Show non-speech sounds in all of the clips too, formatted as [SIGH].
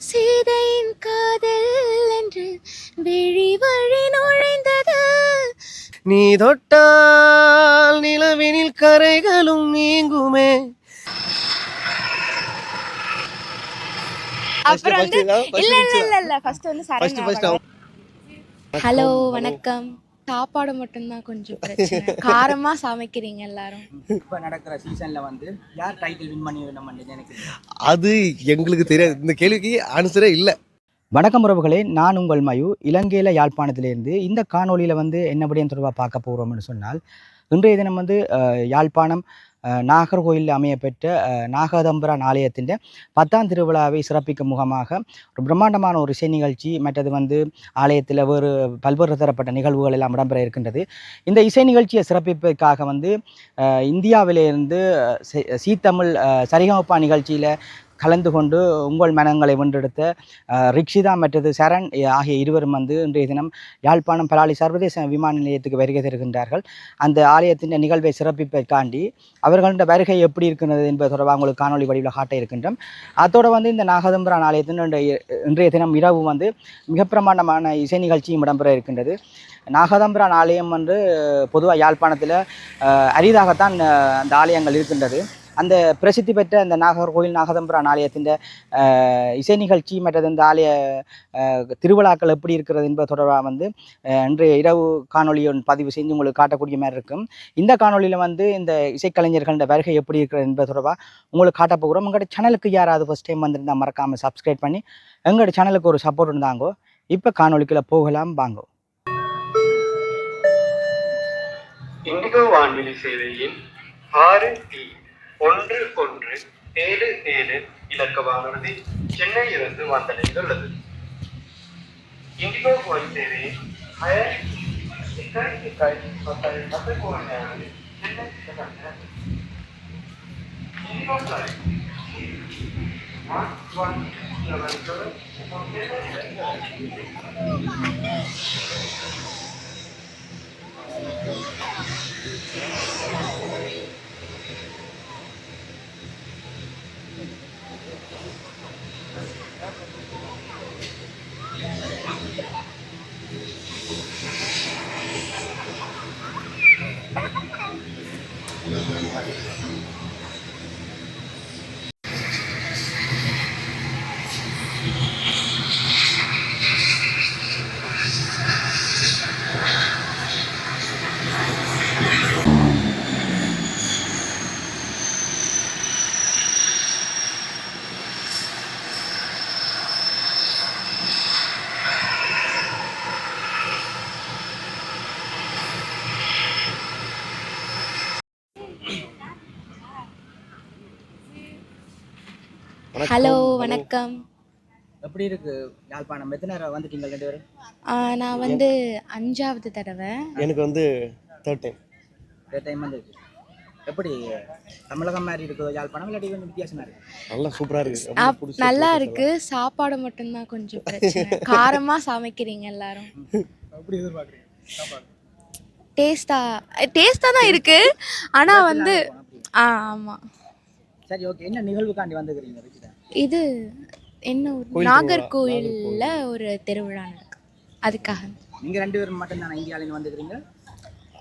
சீதையின் காதல் என்று விழி வழி நுழைந்தது. நீ தொட்டால் நிலவினில் கரைகளும் நீங்குமே. அப்புறம் வந்து இல்ல இல்ல இல்ல ஃபர்ஸ்ட் வந்து சரண் ஹலோ வணக்கம். சாப்பாடு மட்டும்தான் கொஞ்சம் பிரச்சனை. காரமா சமைக்கிறீங்க எல்லாரும். இப்போ நடக்கிற சீசன்ல வந்து யார் டைட்டில் வின் பண்ணி நம்ம நினைக்கிறீங்க? அது எங்களுக்கு தெரியாது. இந்த கேள்விக்கு ஆன்சரே இல்லை. வணக்கம் உறவுகளே நான் உங்கள் மயு. இலங்கையில் யாழ்ப்பாணத்திலிருந்து இந்த காணொளியில் வந்து என்ன விடயம் தொடர்பாக பார்க்க போகிறோம்னு சொன்னால் இன்றைய தினம் வந்து யாழ்ப்பாணம் நாகர்கோயிலில் அமையப்பெற்ற நாகதம்பரான் ஆலயத்தின் பத்தாம் திருவிழாவை சிறப்பிக்கும் முகமாக ஒரு பிரம்மாண்டமான ஒரு இசை நிகழ்ச்சி மற்றது வந்து ஆலயத்தில் வேறு பல்வேறு தரப்பட்ட நிகழ்வுகள் எல்லாம் இடம்பெற இருக்கின்றது. இந்த இசை நிகழ்ச்சியை சிறப்பிப்பதற்காக வந்து இந்தியாவிலிருந்து சீத்தமிழ் சீ தமிழ் சரிகமப்பா நிகழ்ச்சியில் கலந்து கொண்டு உங்கள் மனங்களை வென்றெடுத்த ரிக்ஷிதா மற்றது சரண் ஆகிய இருவரும் வந்து இன்றைய தினம் யாழ்ப்பாணம் பலாலி சர்வதேச விமான நிலையத்துக்கு வருகை தருகின்றார்கள். அந்த ஆலயத்தின் நிகழ்வை சிறப்பிப்பதற்காண்டி அவர்களுடைய வருகை எப்படி இருக்கிறது என்பது தொடர்பாக உங்களுக்கு காணொலி வடிவில் காட்ட இருக்கின்றோம். அதோடு வந்து இந்த நாகதம்பரான் ஆலயத்தின் இன்றைய தினம் இரவு வந்து மிக பிரமாண்டமான இசை நிகழ்ச்சியும் இடம்பெற இருக்கின்றது. நாகதம்பரான் ஆலயம் வந்து பொதுவாக யாழ்ப்பாணத்தில் அரிதாகத்தான் அந்த ஆலயங்கள் இருக்கின்றது. அந்த பிரசித்தி பெற்ற அந்த நாகர்கோவில் நாகதம்பரான் ஆலயத்தின் இசை நிகழ்ச்சி மற்றது இந்த ஆலய திருவிழாக்கள் எப்படி இருக்கிறது என்பது தொடர்பாக வந்து இன்றைய இரவு காணொலியை பதிவு செஞ்சு உங்களுக்கு காட்டக்கூடிய மாதிரி இருக்கும். இந்த காணொலியில் வந்து இந்த இசைக்கலைஞர்களோட வருகை எப்படி இருக்கிறது என்பது தொடர்பாக உங்களுக்கு காட்ட போகிறோம். உங்களோட சேனலுக்கு யாராவது ஃபஸ்ட் டைம் வந்திருந்தால் மறக்காமல் சப்ஸ்கிரைப் பண்ணி எங்களோட சேனலுக்கு ஒரு சப்போர்ட் இருந்தாங்கோ இப்போ காணொலிக்குள்ள போகலாம் வாங்கோ. இண்டிகோ வான்வெளி சேவையின் ஆறு டி. ஒன்று ஒன்று ஏழு ஏழு இலக்க வானூர்தி சென்னையிலிருந்து வந்தடைந்துள்ளது இண்டிகோ போய் சேவை ஹயர் தொள்ளாயிரத்தி பத்து கோடி Chennai IndiGo flight one one seven hello வணக்கம். எப்படி இருக்கு யாழ்ப்பாணம்? எத்தனை நேரம் வந்துட்டீங்க ரெண்டு பேரும்? நான் வந்து அஞ்சாவது தடவை. எனக்கு வந்து தேர்ட் டைம் ரெண்டு டைம் வந்துருக்கு. எப்படி தமிழகம் மாதிரி இருக்குதோ யாழ்ப்பாணம் இல்லாட்டி கொஞ்சம் வித்தியாசமா இருக்கு? நல்லா சூப்பரா இருக்கு. நல்லா இருக்கு. சாப்பாடு மட்டும்தான் கொஞ்சம் பிரச்சனை. [LAUGHS] காரமா சமைக்கிறீங்க எல்லாரும். எப்படி எதிர்பார்க்குறீங்க? சாப்பாடு? டேஸ்டா டேஸ்டா தான் இருக்கு. ஆனா வந்து ஆ ஆமா. சரி ஓகே என்ன நிகழ்வுக்காண்டி வந்துக்கிறீங்க ரிச்சிதா இது என்ன ஒரு நாகர்கோயில்ல ஒரு திருவிழா நடக்கு. அதுக்காக. நீங்க ரெண்டு பேரும் மட்டும் தானே இந்தியாவிலேருந்து வந்துக்கிறீங்க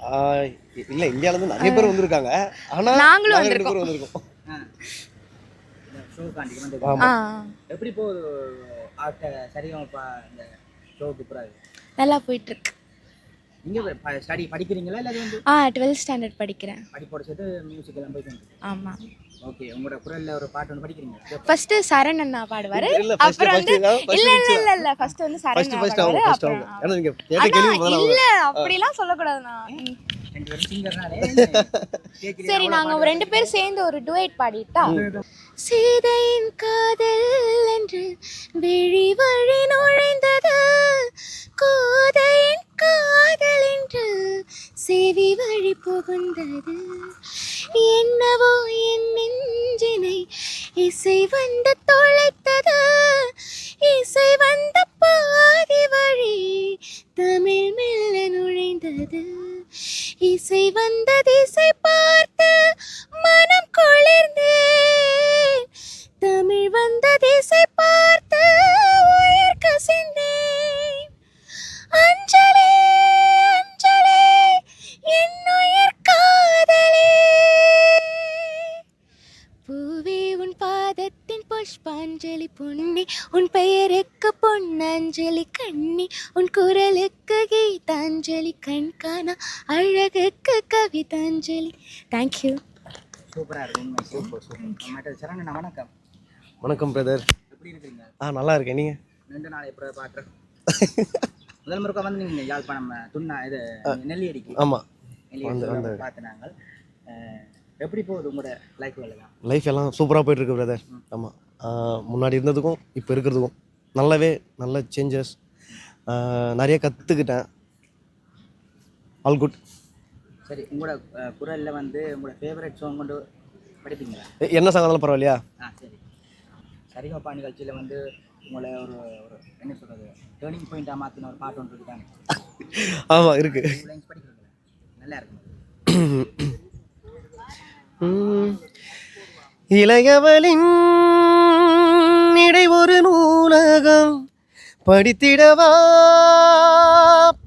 ஆஹ் இல்ல இந்தியால இருந்து நிறைய பேர் வந்திருக்காங்க. ஆனா நாங்களும் நாங்க ரெண்டு வந்திருக்கோம். பேரும் வந்திருக்கோம். ஷோக்காண்டி வந்து ஆ. எப்படி போகுது? ஆட்ட சரிகமப்பா இந்த ஷோவுக்கு பிறகு நல்லா போயிட்டு இருக்கு நீங்க ஸ்டடி படிக்கிறீங்களா? இல்லை வந்து ஆ டுவெல்த் ஸ்டாண்டர்ட் படிக்கிறேன். படிப்போட சேர்த்து மியூசிக் எல்லாம் போயிட்டு ஆமா. ஓகே உங்களோட குரல்ல ஒரு பாட்டு ஒன்று படிக்கிறீங்க. ஃபர்ஸ்ட் சரண் அண்ணா பாடுவாரு. அப்புறம் வந்து தான், first இல்ல இல்ல first இல்ல இல்ல ஃபர்ஸ்ட் வந்து சரண் ஃபர்ஸ்ட் அண்ணா ஃபர்ஸ்ட் அவங்க ஃபர்ஸ்ட் அவங்க ஏன்னா நீங்க கேட்ட கேள்வி முதல்ல இல்ல சரி நாங்க ஒரு ரெண்டு பேரும் சேர்ந்து ஒரு டுவேட் பாடிட்டா சீதையின் காதல் என்று விழி வழி நுழைந்தது. கோதையின் காதல் என்று செவி வழி புகுந்தது. இசை வந்து தொலைத்தது. இசை வந்த பாதி வழி தமிழ் மெல்ல நுழைந்தது. இசை வந்த திசை பார்த்து மனம் குளிர் பொன்னி உன் பெயருக்கு பொன்னஞ்சலி கண்ணி உன் குரலுக்கு கீதாஞ்சலி கண்காணா அழகுக்கு கவிதாஞ்சலி. தேங்க்யூ சூப்பராக இருக்கும் சூப்பர் சூப்பர் சரணண்ணா வணக்கம். வணக்கம் பிரதர் எப்படி இருக்கிறீங்க? ஆ நல்லா இருக்கேன். நீங்கள் ரெண்டு நாள் எப்போ பார்க்குறேன் முதல் முறைக்கா வந்து நீங்கள் யாழ்ப்பாணம் துண்ணா இது நெல்லியடிக்கு. ஆமாம் பார்த்து நாங்கள். எப்படி போகுது உங்களோட லைஃப் எல்லாம்? லைஃப் எல்லாம் சூப்பராக போயிட்டுருக்கு பிரதர் ஆமாம் முன்னாடி இருந்ததுக்கும் இப்போ இருக்கிறதுக்கும் நல்லாவே நல்ல சேஞ்சஸ் நிறைய கற்றுக்கிட்டேன் ஆல் குட் சரி உங்களோட குரல்ல வந்து உங்களோட ஃபேவரட் சாங் கொண்டு படிப்பீங்களா? என்ன சங்கத்தாலும் பரவாயில்லையா? ஆ சரி. சரிகப்பா நிகழ்ச்சியில் வந்து உங்களை ஒரு ஒரு என்ன சொல்கிறது டேர்னிங் பாயிண்டாக மாற்றின ஒரு பாட்டு ஒன்று இருக்குதாங்க. [LAUGHS] ஆமாம் இருக்குது நல்லா இருக்கும். [CLEARS THROAT] இளையவளின் இடை ஒரு நூலகம் படித்திடவா?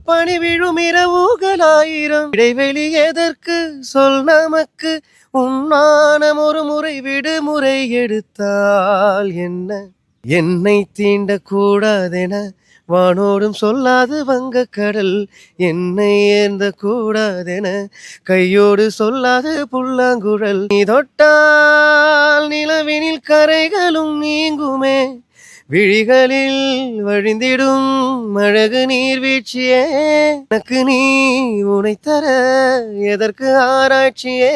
பணி விழும் இரவுகளாயிரம். இடைவெளி எதற்கு? சொல் நமக்கு. உன்னானம் ஒரு முறை விடுமுறை எடுத்தால் என்ன? என்னை தீண்டக்கூடாதென வானோடும் சொல்லாது வங்க கடல் என்னை ஏந்த கூடாதென கையோடு சொல்லாது புல்லாங்குழல். நீ தொட்டால் நிலவினில் கரைகளும் நீங்குமே விழிகளில் வழிந்திடும் அழகு நீர்வீழ்ச்சியே எனக்கு நீ உனை தர எதற்கு ஆராய்ச்சியே?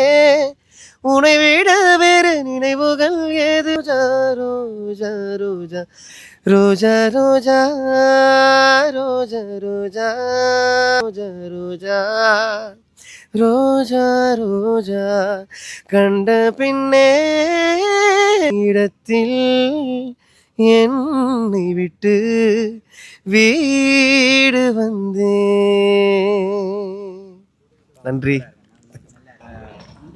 உனை விட வேறு நினைவுகள் ஏது? ஜாரோ ஜாரோ ஜா ரோஜா ரோஜா ரோஜா ரோஜா ரோஜா ரோஜா ரோஜா ரோஜா கண்ட பின்னே இடத்தில் என்னை விட்டு வீடு வந்தேன். நன்றி.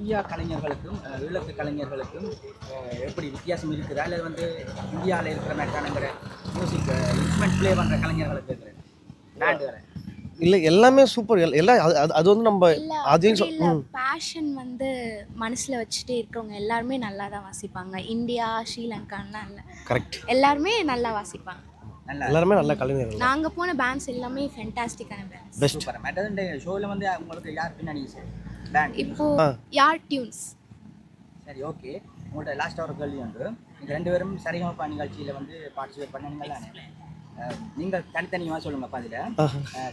இந்தியா கலைஞர்களுக்கும் ஈழத்து கலைஞர்களுக்கும் எப்படி வித்தியாசம் இருக்குதா அல்லது வந்து இந்தியாவில் இருக்கிற மாதிரிங்கிற மியூசிக் இன்ஸ்ட்ருமெண்ட் ப்ளே பண்ணுற கலைஞர்களுக்கு இருக்கிற பேண்டுகளை இல்லை எல்லாமே சூப்பர் எல்லாம் அது- வந்து நம்ம அதையும் பேஷன் வந்து மனசுல வச்சுட்டே இருக்கவங்க எல்லாருமே நல்லா தான் வாசிப்பாங்க. இந்தியா ஸ்ரீலங்கான்லாம் இல்லை கரெக்ட் எல்லாருமே நல்லா வாசிப்பாங்க. நல்லா எல்லாருமே நல்ல கலைஞர்கள் நாங்க போன பேண்ட்ஸ் எல்லாமே ஃபென்டாஸ்டிக்கான பேண்ட்ஸ் பெஸ்ட் ஷோவில் வந்து உங்களுக்கு யார் பின்னாடி இப்போ யார் டியூன்ஸ் சரி ஓகே உங்கள்கிட்ட லாஸ்ட்டாக ஒரு கேள்வி உண்டு. நீங்கள் ரெண்டு பேரும் சரிகமப்பா நிகழ்ச்சியில் வந்து பார்ட்டிசிபேட் பண்ணீங்களா நீங்கள் தனித்தனியாக சொல்லுங்கப்பா அதில்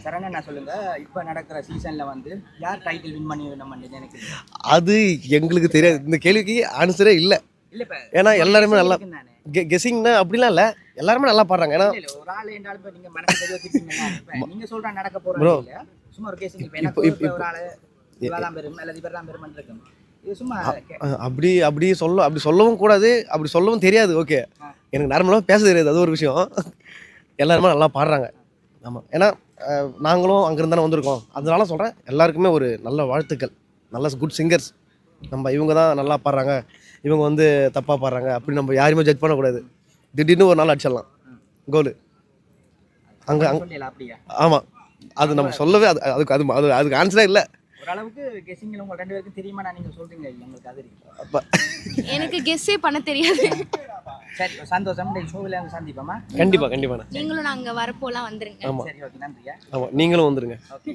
சரணா நான் சொல்லுங்கள் இப்போ நடக்கிற சீசனில் வந்து யார் டைட்டில் வின் பண்ணி நம்ம நினைக்கிறீங்க? அது எங்களுக்கு தெரியாது. இந்த கேள்விக்கு ஆன்சரே இல்லை. இல்லை ஏன்னா எல்லாருமே நல்லா கெஸிங்னா அப்படிலாம் இல்லை. எல்லாருமே நல்லா பாடுறாங்க. ஏன்னா ஒரு ஆள் என்றாலும் இப்ப நீங்க மனசு தெரிய வச்சுப்பீங்கன்னா, இப்ப நீங்க சொல்ற நடக்க இல்ல சும்மா ஒரு கேஸ் இப்ப எனக்கு இப்போ- இப்ப இப்போ- ஒரு ஆளு அப்படி அப்படி சொல்ல அப்படி சொல்லவும் கூடாது அப்படி சொல்லவும் தெரியாது ஓகே. எனக்கு நார்மலாக பேச தெரியாது அது ஒரு விஷயம். எல்லாருமே நல்லா பாடுறாங்க. ஆமாம் ஏன்னா நாங்களும் அங்கேருந்து தானே வந்திருக்கோம். அதனால சொல்கிறேன் எல்லாருக்குமே ஒரு நல்ல வாழ்த்துக்கள். நல்ல குட் சிங்கர்ஸ் நம்ம இவங்க தான் நல்லா பாடுறாங்க. இவங்க வந்து தப்பாக பாடுறாங்க. அப்படி நம்ம யாரையுமே ஜட்ஜ் பண்ணக்கூடாது. திடீர்னு ஒரு நாள் அடிச்சிடலாம். கோலு அங்கே அங்கே ஆமாம் அது நம்ம சொல்லவே அது அதுக்கு அது அது அதுக்கு ஆன்சரே இல்லை. ஓரளவுக்கு கெஸிங்ல உங்க ரெண்டு பேருக்கும் தெரியுமா நான் நீங்க சொல்றீங்க? எங்களுக்கு அது அப்போ. எனக்கு கெஸ்ஸே பண்ண தெரியாது. சரி சந்தோஷம். இந்த ஷோவில் வந்து சந்திப்போமா? கண்டிப்பாக கண்டிப்பாண்ணே நீங்களும் நாங்க வரப்போலாம் வந்துருங்க. சரி ஓகே நன்றியா? ஆமாம் நீங்களும் வந்துடுங்க ஓகே